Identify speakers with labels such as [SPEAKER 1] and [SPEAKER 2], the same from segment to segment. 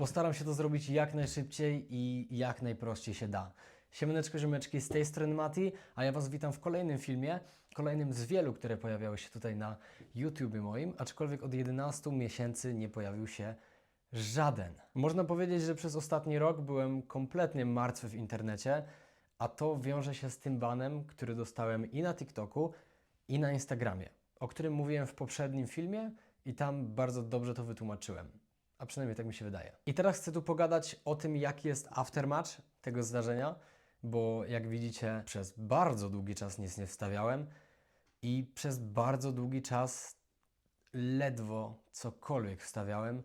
[SPEAKER 1] Postaram się to zrobić jak najszybciej i jak najprościej się da. Siemaneczko, ziomeczki, z tej strony Mati, a ja Was witam w kolejnym filmie, kolejnym z wielu, które pojawiały się tutaj na YouTubie moim, aczkolwiek od 11 miesięcy nie pojawił się żaden. Można powiedzieć, że przez ostatni rok byłem kompletnie martwy w internecie, a to wiąże się z tym banem, który dostałem i na TikToku, i na Instagramie, o którym mówiłem w poprzednim filmie i tam bardzo dobrze to wytłumaczyłem. A przynajmniej tak mi się wydaje. I teraz chcę tu pogadać o tym, jaki jest aftermatch tego zdarzenia, bo jak widzicie, przez bardzo długi czas nic nie wstawiałem i przez bardzo długi czas ledwo cokolwiek wstawiałem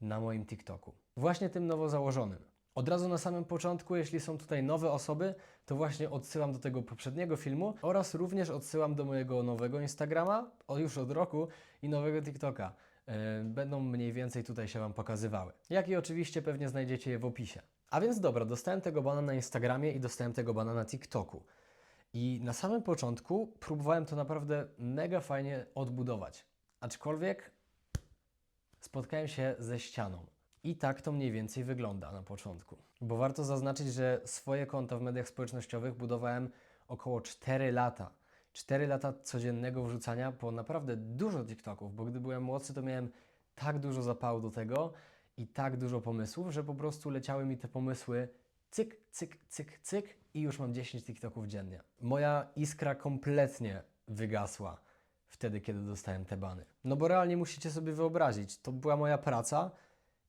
[SPEAKER 1] na moim TikToku. Właśnie tym nowo założonym. Od razu na samym początku, jeśli są tutaj nowe osoby, to właśnie odsyłam do tego poprzedniego filmu oraz również odsyłam do mojego nowego Instagrama, o już od roku, i nowego TikToka. Yy, Będą mniej więcej tutaj się Wam pokazywały. Jak i oczywiście pewnie znajdziecie je w opisie. A więc dobra, dostałem tego bana na Instagramie i dostałem tego bana na TikToku. I na samym początku próbowałem to naprawdę mega fajnie odbudować. Aczkolwiek spotkałem się ze ścianą. I tak to mniej więcej wygląda na początku. Bo warto zaznaczyć, że swoje konta w mediach społecznościowych budowałem około 4 lata. 4 lata codziennego wrzucania po naprawdę dużo TikToków, bo gdy byłem młodszy, to miałem tak dużo zapału do tego i tak dużo pomysłów, że po prostu leciały mi te pomysły cyk, cyk, cyk, cyk i już mam 10 TikToków dziennie. Moja iskra kompletnie wygasła wtedy, kiedy dostałem te bany. No bo realnie musicie sobie wyobrazić, to była moja praca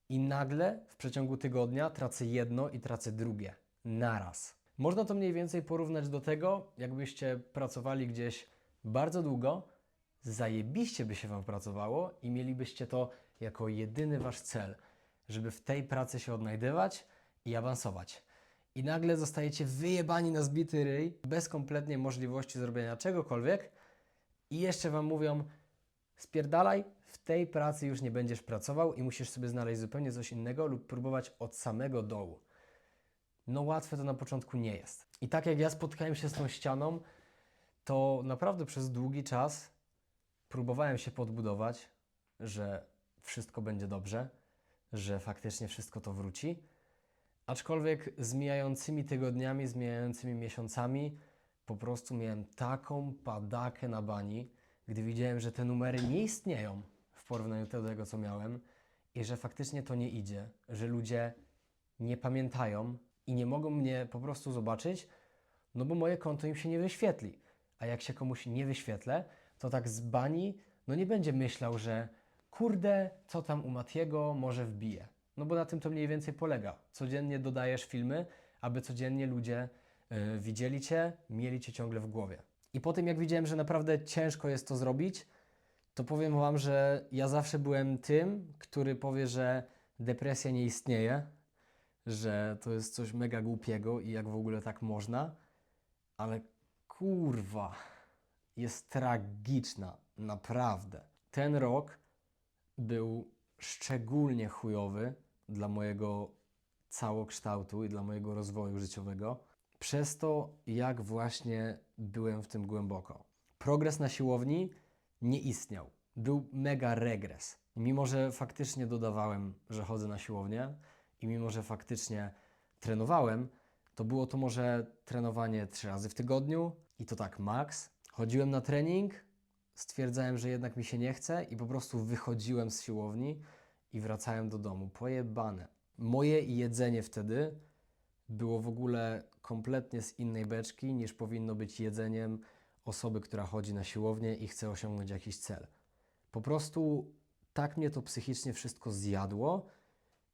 [SPEAKER 1] i nagle w przeciągu tygodnia tracę jedno i tracę drugie. Naraz. Można to mniej więcej porównać do tego, jakbyście pracowali gdzieś bardzo długo, zajebiście by się Wam pracowało i mielibyście to jako jedyny Wasz cel, żeby w tej pracy się odnajdywać i awansować. I nagle zostajecie wyjebani na zbity ryj, bez kompletnie możliwości zrobienia czegokolwiek i jeszcze Wam mówią, spierdalaj, w tej pracy już nie będziesz pracował i musisz sobie znaleźć zupełnie coś innego lub próbować od samego dołu. No łatwe to na początku nie jest. I tak jak ja spotkałem się z tą ścianą, to naprawdę przez długi czas próbowałem się podbudować, że wszystko będzie dobrze, że faktycznie wszystko to wróci. Aczkolwiek z mijającymi tygodniami, z mijającymi miesiącami po prostu miałem taką padakę na bani, gdy widziałem, że te numery nie istnieją w porównaniu do tego, co miałem i że faktycznie to nie idzie, że ludzie nie pamiętają i nie mogą mnie po prostu zobaczyć, no bo moje konto im się nie wyświetli. A jak się komuś nie wyświetlę, to tak z bani, no nie będzie myślał, że kurde, co tam u Matiego, może wbije. No bo na tym to mniej więcej polega. Codziennie dodajesz filmy, aby codziennie ludzie y, widzieli Cię, mieli Cię ciągle w głowie. I po tym jak widziałem, że naprawdę ciężko jest to zrobić, to powiem Wam, że ja zawsze byłem tym, który powie, że depresja nie istnieje, że to jest coś mega głupiego i jak w ogóle tak można, ale kurwa, jest tragiczna, naprawdę. Ten rok był szczególnie chujowy dla mojego całokształtu i dla mojego rozwoju życiowego, przez to, jak właśnie byłem w tym głęboko. Progres na siłowni nie istniał. Był mega regres. Mimo, że faktycznie dodawałem, że chodzę na siłownię i mimo, że faktycznie trenowałem, to było to może trenowanie trzy razy w tygodniu i to tak max. Chodziłem na trening, stwierdzałem, że jednak mi się nie chce i po prostu wychodziłem z siłowni i wracałem do domu. Pojebane. Moje jedzenie wtedy było w ogóle kompletnie z innej beczki niż powinno być jedzeniem osoby, która chodzi na siłownię i chce osiągnąć jakiś cel. Po prostu tak mnie to psychicznie wszystko zjadło,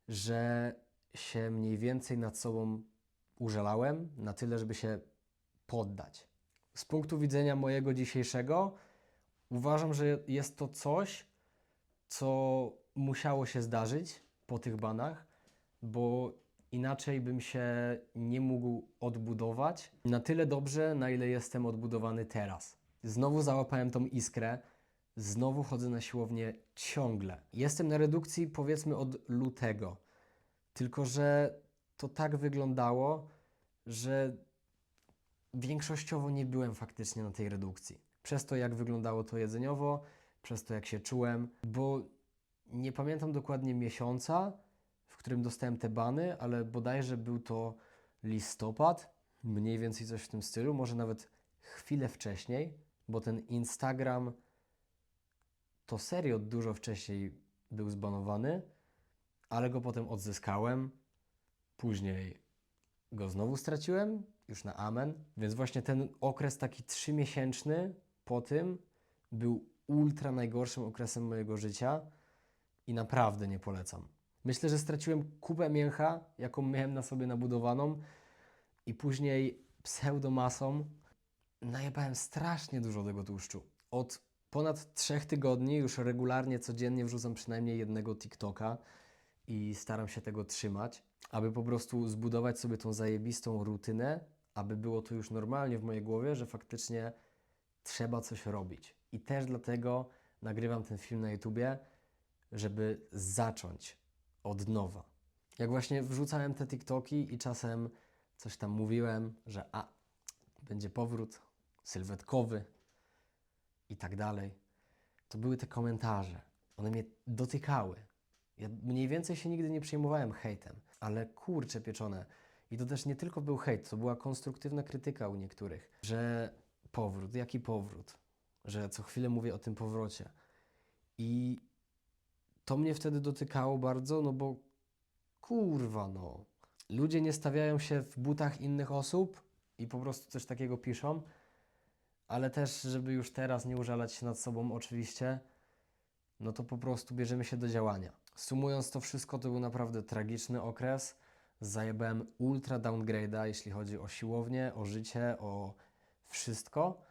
[SPEAKER 1] że się mniej więcej nad sobą użalałem na tyle, żeby się poddać. Z punktu widzenia mojego dzisiejszego, uważam, że jest to coś, co musiało się zdarzyć po tych banach, bo inaczej bym się nie mógł odbudować na tyle dobrze, na ile jestem odbudowany teraz. Znowu załapałem tą iskrę, znowu chodzę na siłownię ciągle. Jestem na redukcji powiedzmy od lutego, tylko że to tak wyglądało, że większościowo nie byłem faktycznie na tej redukcji. Przez to, jak wyglądało to jedzeniowo, przez to, jak się czułem, bo nie pamiętam dokładnie miesiąca, w którym dostałem te bany, ale bodajże był to listopad, mniej więcej coś w tym stylu, może nawet chwilę wcześniej, bo ten Instagram to serio dużo wcześniej był zbanowany, ale go potem odzyskałem. Później go znowu straciłem, już na amen. Więc właśnie ten okres taki trzymiesięczny po tym był ultra najgorszym okresem mojego życia i naprawdę nie polecam. Myślę, że straciłem kupę mięcha, jaką miałem na sobie nabudowaną i później pseudomasą najebałem strasznie dużo tego tłuszczu. Od ponad trzech tygodni już regularnie, codziennie wrzucam przynajmniej jednego TikToka i staram się tego trzymać, aby po prostu zbudować sobie tą zajebistą rutynę, aby było to już normalnie w mojej głowie, że faktycznie trzeba coś robić. I też dlatego nagrywam ten film na YouTubie, żeby zacząć od nowa. Jak właśnie wrzucałem te TikToki i czasem coś tam mówiłem, że a, będzie powrót sylwetkowy i tak dalej, to były te komentarze. One mnie dotykały. Ja mniej więcej się nigdy nie przejmowałem hejtem, ale kurcze pieczone. I to też nie tylko był hejt, to była konstruktywna krytyka u niektórych, że powrót, jaki powrót, że co chwilę mówię o tym powrocie. I to mnie wtedy dotykało bardzo, no bo kurwa no. Ludzie nie stawiają się w butach innych osób i po prostu coś takiego piszą, ale też, żeby już teraz nie użalać się nad sobą oczywiście, no to po prostu bierzemy się do działania. Sumując to wszystko, to był naprawdę tragiczny okres. Zajebałem ultra downgrade'a, jeśli chodzi o siłownię, o życie, o wszystko,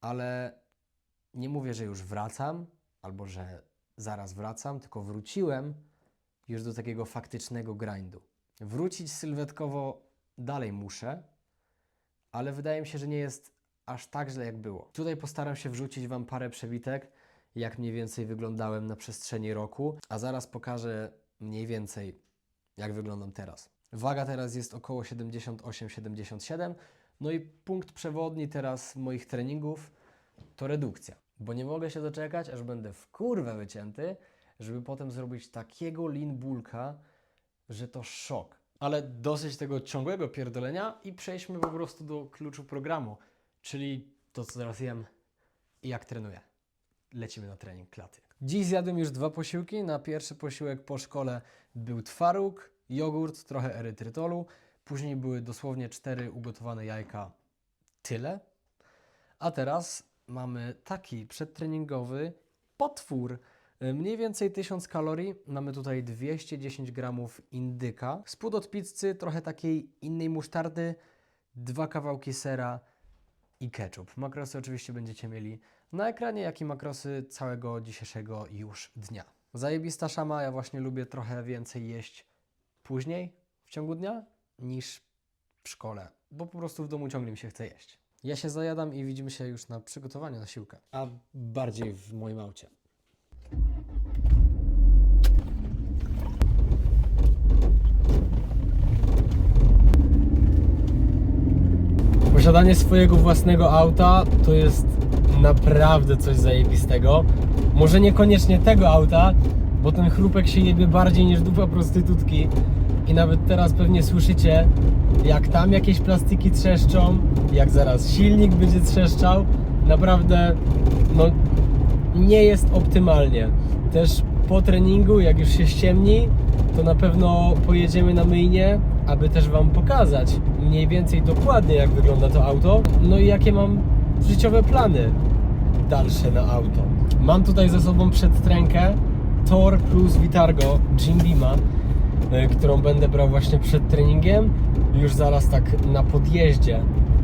[SPEAKER 1] ale nie mówię, że już wracam, albo że zaraz wracam, tylko wróciłem już do takiego faktycznego grindu. Wrócić sylwetkowo dalej muszę, ale wydaje mi się, że nie jest aż tak źle jak było. Tutaj postaram się wrzucić Wam parę przewitek, jak mniej więcej wyglądałem na przestrzeni roku, a zaraz pokażę mniej więcej, jak wyglądam teraz. Waga teraz jest około 78-77, no i punkt przewodni teraz moich treningów to redukcja, bo nie mogę się doczekać, aż będę w kurwę wycięty, żeby potem zrobić takiego lean bulka, że to szok. Ale dosyć tego ciągłego pierdolenia i przejdźmy po prostu do kluczu programu, czyli to, co teraz jem i jak trenuję. Lecimy na trening klaty. Dziś zjadłem już dwa posiłki. Na pierwszy posiłek po szkole był twaróg, jogurt, trochę erytrytolu. Później były dosłownie cztery ugotowane jajka. Tyle. A teraz mamy taki przedtreningowy potwór. Mniej więcej 1000 kalorii. Mamy tutaj 210 gramów indyka. Spód od pizzy, trochę takiej innej musztardy, dwa kawałki sera i ketchup. Makrosy oczywiście będziecie mieli na ekranie, jak i makrosy całego dzisiejszego już dnia. Zajebista szama, ja właśnie lubię trochę więcej jeść później w ciągu dnia niż w szkole, bo po prostu w domu ciągle mi się chce jeść. Ja się zajadam i widzimy się już na przygotowaniu na siłkę, a bardziej w moim aucie. Posiadanie swojego własnego auta to jest naprawdę coś zajebistego. Może niekoniecznie tego auta, bo ten chrupek się jebie bardziej niż dupa prostytutki. I nawet teraz pewnie słyszycie, jak tam jakieś plastiki trzeszczą, jak zaraz silnik będzie trzeszczał. Naprawdę, no nie jest optymalnie. Też po treningu, jak już się ściemni, to na pewno pojedziemy na myjnie, aby też Wam pokazać mniej więcej dokładnie, jak wygląda to auto, no i jakie mam życiowe plany dalsze na auto. Mam tutaj ze sobą przedtrękę Tor plus Vitargo Jim Beama, y, którą będę brał właśnie przed treningiem. Już zaraz tak na podjeździe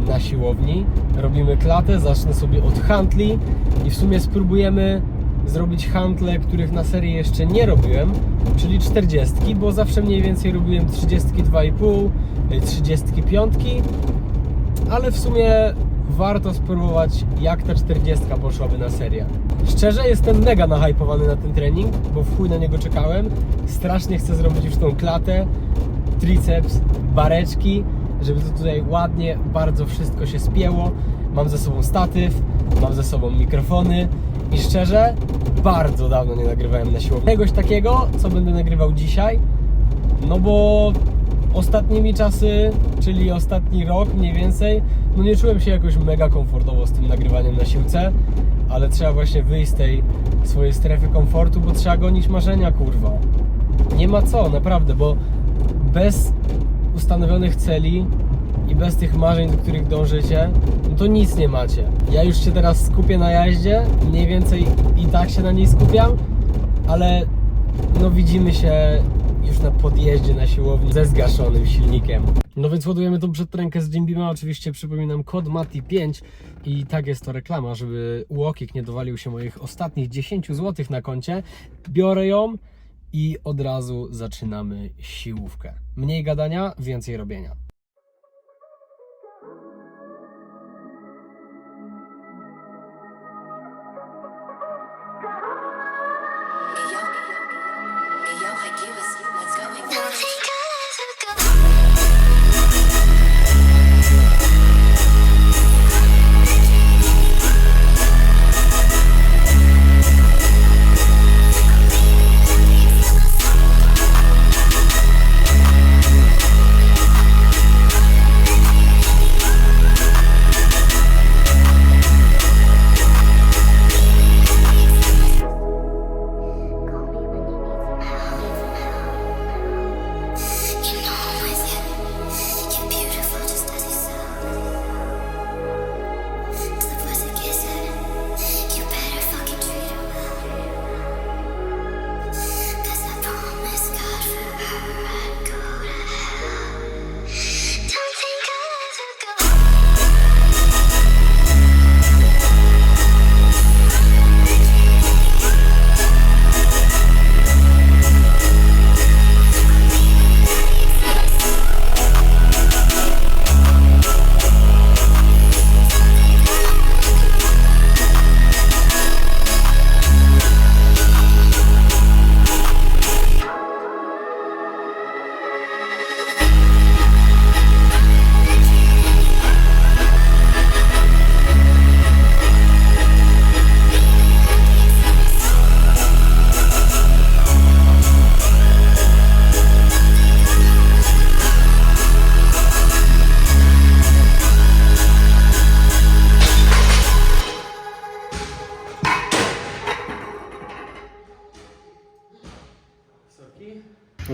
[SPEAKER 1] na siłowni robimy klatę, zacznę sobie od handli i w sumie spróbujemy zrobić handle, których na serii jeszcze nie robiłem, czyli 40, bo zawsze mniej więcej robiłem 32,5, y, 35, ale w sumie warto spróbować jak ta 40 poszłaby na serię. Szczerze jestem mega nahypowany na ten trening, bo w chuj na niego czekałem. Strasznie chcę zrobić już tą klatę, triceps, bareczki, żeby to tutaj ładnie, bardzo wszystko się spięło. Mam ze sobą statyw, mam ze sobą mikrofony i szczerze bardzo dawno nie nagrywałem na siłowni. Czegoś takiego, co będę nagrywał dzisiaj, No bo ostatnimi czasy, czyli ostatni rok mniej więcej, no nie czułem się jakoś mega komfortowo z tym nagrywaniem na siłce, ale trzeba właśnie wyjść z tej swojej strefy komfortu, bo trzeba gonić marzenia, kurwa. Nie ma co, naprawdę, bo bez ustanowionych celi i bez tych marzeń, do których dążycie, no to nic nie macie. Ja już się teraz skupię na jaździe, mniej więcej i tak się na niej skupiam, ale no widzimy się już na podjeździe na siłowni ze zgaszonym silnikiem. No więc ładujemy tą przedrękę z Jimbima, oczywiście przypominam kod MATI5 i tak jest to reklama, żeby Łokik nie dowalił się moich ostatnich 10 zł na koncie. Biorę ją i od razu zaczynamy siłówkę. Mniej gadania, więcej robienia.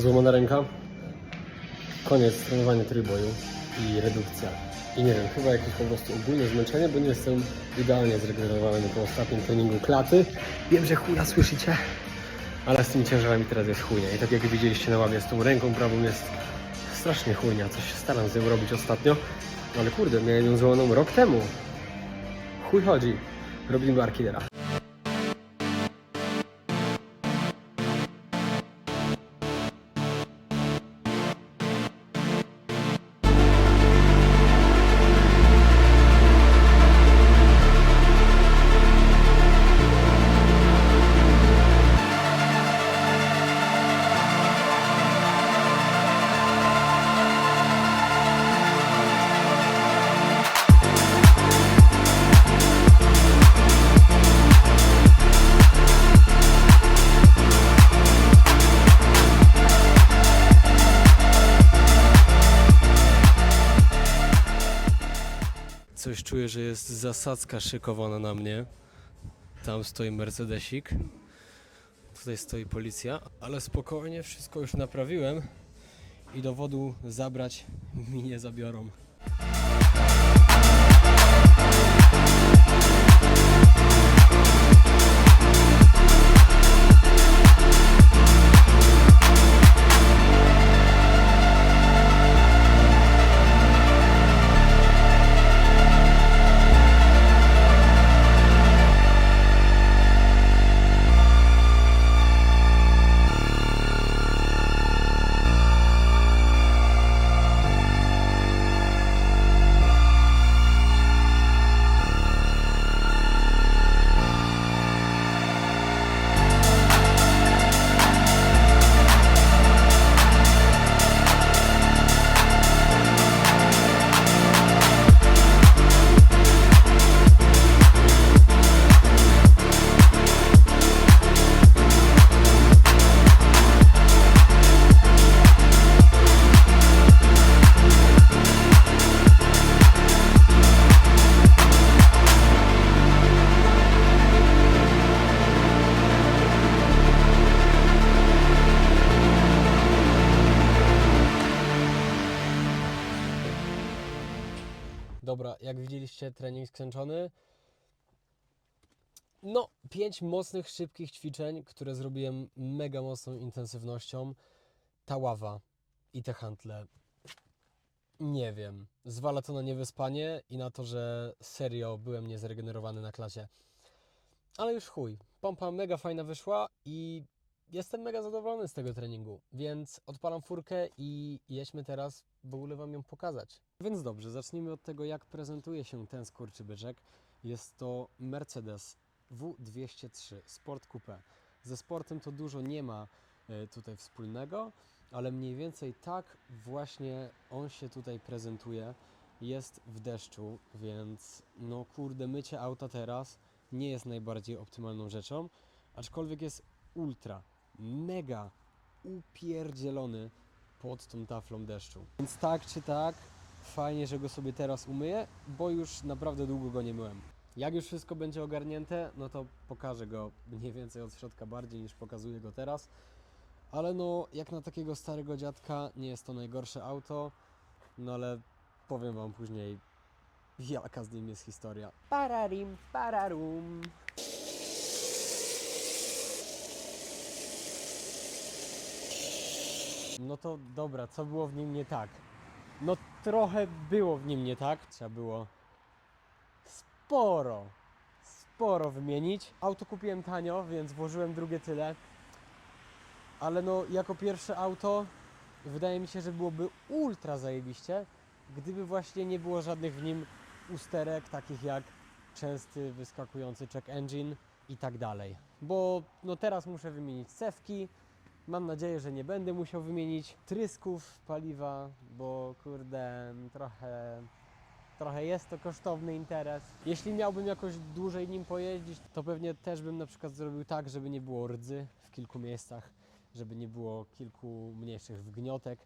[SPEAKER 1] Złamana ręka. Koniec trenowania trójboju i redukcja. I nie wiem, chyba jakieś po prostu ogólne zmęczenie, bo nie jestem idealnie zregenerowany po ostatnim treningu klaty. Wiem, że chuja słyszycie, ale z tymi ciężarami teraz jest chujnia. I tak jak widzieliście na ławie z tą ręką prawą jest strasznie chujnia. Coś się staram z nią robić ostatnio, ale kurde, miałem ją złamaną rok temu. Chuj chodzi. Robimy arkidera. Czuję, że jest zasadzka szykowana na mnie. Tam stoi Mercedesik. Tutaj stoi policja, ale spokojnie, wszystko już naprawiłem i dowodu zabrać mi nie zabiorą. Dobra, jak widzieliście, trening skończony. No, pięć mocnych, szybkich ćwiczeń, które zrobiłem mega mocną intensywnością. Ta ława i te hantle. Nie wiem. Zwala to na niewyspanie i na to, że serio byłem niezregenerowany na klasie. Ale już chuj. Pompa mega fajna wyszła i jestem mega zadowolony z tego treningu. Więc odpalam furkę i jedźmy teraz w ogóle Wam ją pokazać. Więc dobrze, zacznijmy od tego, jak prezentuje się ten skurczybyczek. Jest to Mercedes W203 Sport Coupe. Ze sportem to dużo nie ma e, tutaj wspólnego, ale mniej więcej tak właśnie on się tutaj prezentuje. Jest w deszczu, więc no kurde, mycie auta teraz nie jest najbardziej optymalną rzeczą, aczkolwiek jest ultra, mega upierdzielony pod tą taflą deszczu. Więc tak czy tak, fajnie, że go sobie teraz umyję, bo już naprawdę długo go nie myłem. Jak już wszystko będzie ogarnięte, no to pokażę go mniej więcej od środka bardziej niż pokazuję go teraz. Ale no, jak na takiego starego dziadka, nie jest to najgorsze auto, no ale powiem Wam później, jaka z nim jest historia. Pararim, pararum. No to dobra, co było w nim nie tak? No trochę było w nim nie tak. Trzeba było sporo, sporo wymienić. Auto kupiłem tanio, więc włożyłem drugie tyle. Ale no, jako pierwsze auto wydaje mi się, że byłoby ultra zajebiście, gdyby właśnie nie było żadnych w nim usterek, takich jak częsty wyskakujący check engine i tak dalej. Bo no teraz muszę wymienić cewki, Mam nadzieję, że nie będę musiał wymienić trysków paliwa, bo kurde, trochę, trochę jest to kosztowny interes. Jeśli miałbym jakoś dłużej nim pojeździć, to pewnie też bym na przykład zrobił tak, żeby nie było rdzy w kilku miejscach, żeby nie było kilku mniejszych wgniotek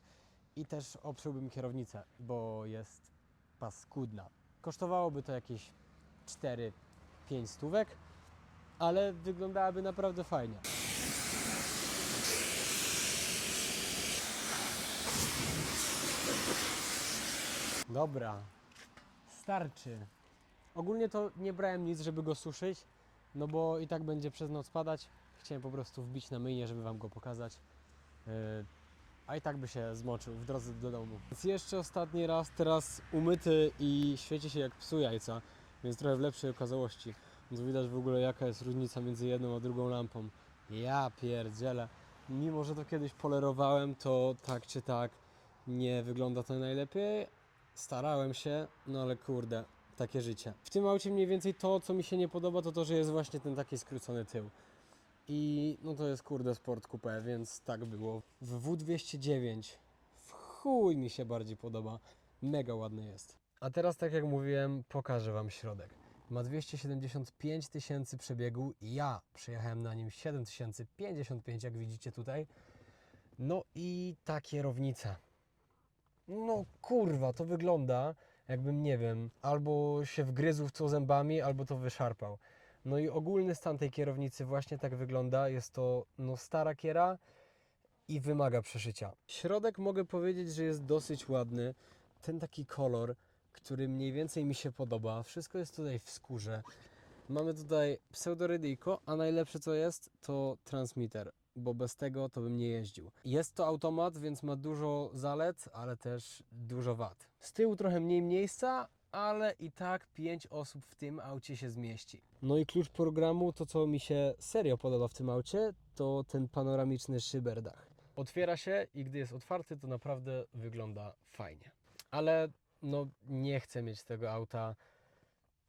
[SPEAKER 1] i też obszyłbym kierownicę, bo jest paskudna. Kosztowałoby to jakieś 4-5 stówek, ale wyglądałaby naprawdę fajnie. Dobra, starczy. Ogólnie to nie brałem nic, żeby go suszyć, no bo i tak będzie przez noc padać. Chciałem po prostu wbić na myjnie, żeby Wam go pokazać. Yy, a i tak by się zmoczył w drodze do domu. Więc jeszcze ostatni raz, teraz umyty i świeci się jak psu jajca, więc trochę w lepszej okazałości. Więc widać w ogóle jaka jest różnica między jedną a drugą lampą. Ja pierdzielę. Mimo, że to kiedyś polerowałem, to tak czy tak nie wygląda to najlepiej, Starałem się, no ale kurde, takie życie. W tym aucie mniej więcej to, co mi się nie podoba, to to, że jest właśnie ten taki skrócony tył. I no to jest kurde Sport Coupe, więc tak było. W W209 w chuj mi się bardziej podoba. Mega ładny jest. A teraz, tak jak mówiłem, pokażę Wam środek. Ma 275 tysięcy przebiegu. Ja przejechałem na nim 7055, jak widzicie tutaj. No i ta kierownica. No kurwa, to wygląda jakbym, nie wiem, albo się wgryzł w co zębami, albo to wyszarpał. No i ogólny stan tej kierownicy właśnie tak wygląda. Jest to no, stara kiera i wymaga przeszycia. Środek mogę powiedzieć, że jest dosyć ładny. Ten taki kolor, który mniej więcej mi się podoba. Wszystko jest tutaj w skórze. Mamy tutaj pseudorydyjko, a najlepsze co jest, to transmitter, bo bez tego to bym nie jeździł. Jest to automat, więc ma dużo zalet, ale też dużo wad. Z tyłu trochę mniej miejsca, ale i tak 5 osób w tym aucie się zmieści. No i klucz programu, to co mi się serio podoba w tym aucie, to ten panoramiczny szyberdach. Otwiera się i gdy jest otwarty, to naprawdę wygląda fajnie. Ale no nie chcę mieć tego auta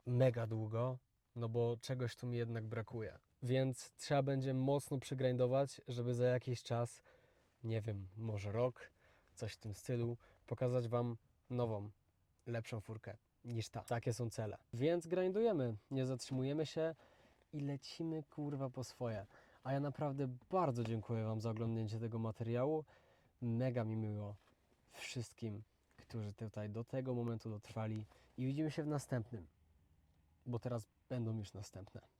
[SPEAKER 1] mega długo, no bo czegoś tu mi jednak brakuje. Więc trzeba będzie mocno przygrindować, żeby za jakiś czas, nie wiem, może rok, coś w tym stylu, pokazać Wam nową, lepszą furkę niż ta. Takie są cele. Więc grindujemy, nie zatrzymujemy się i lecimy kurwa po swoje. A ja naprawdę bardzo dziękuję Wam za oglądnięcie tego materiału. Mega mi miło wszystkim, którzy tutaj do tego momentu dotrwali i widzimy się w następnym, bo teraz będą już następne.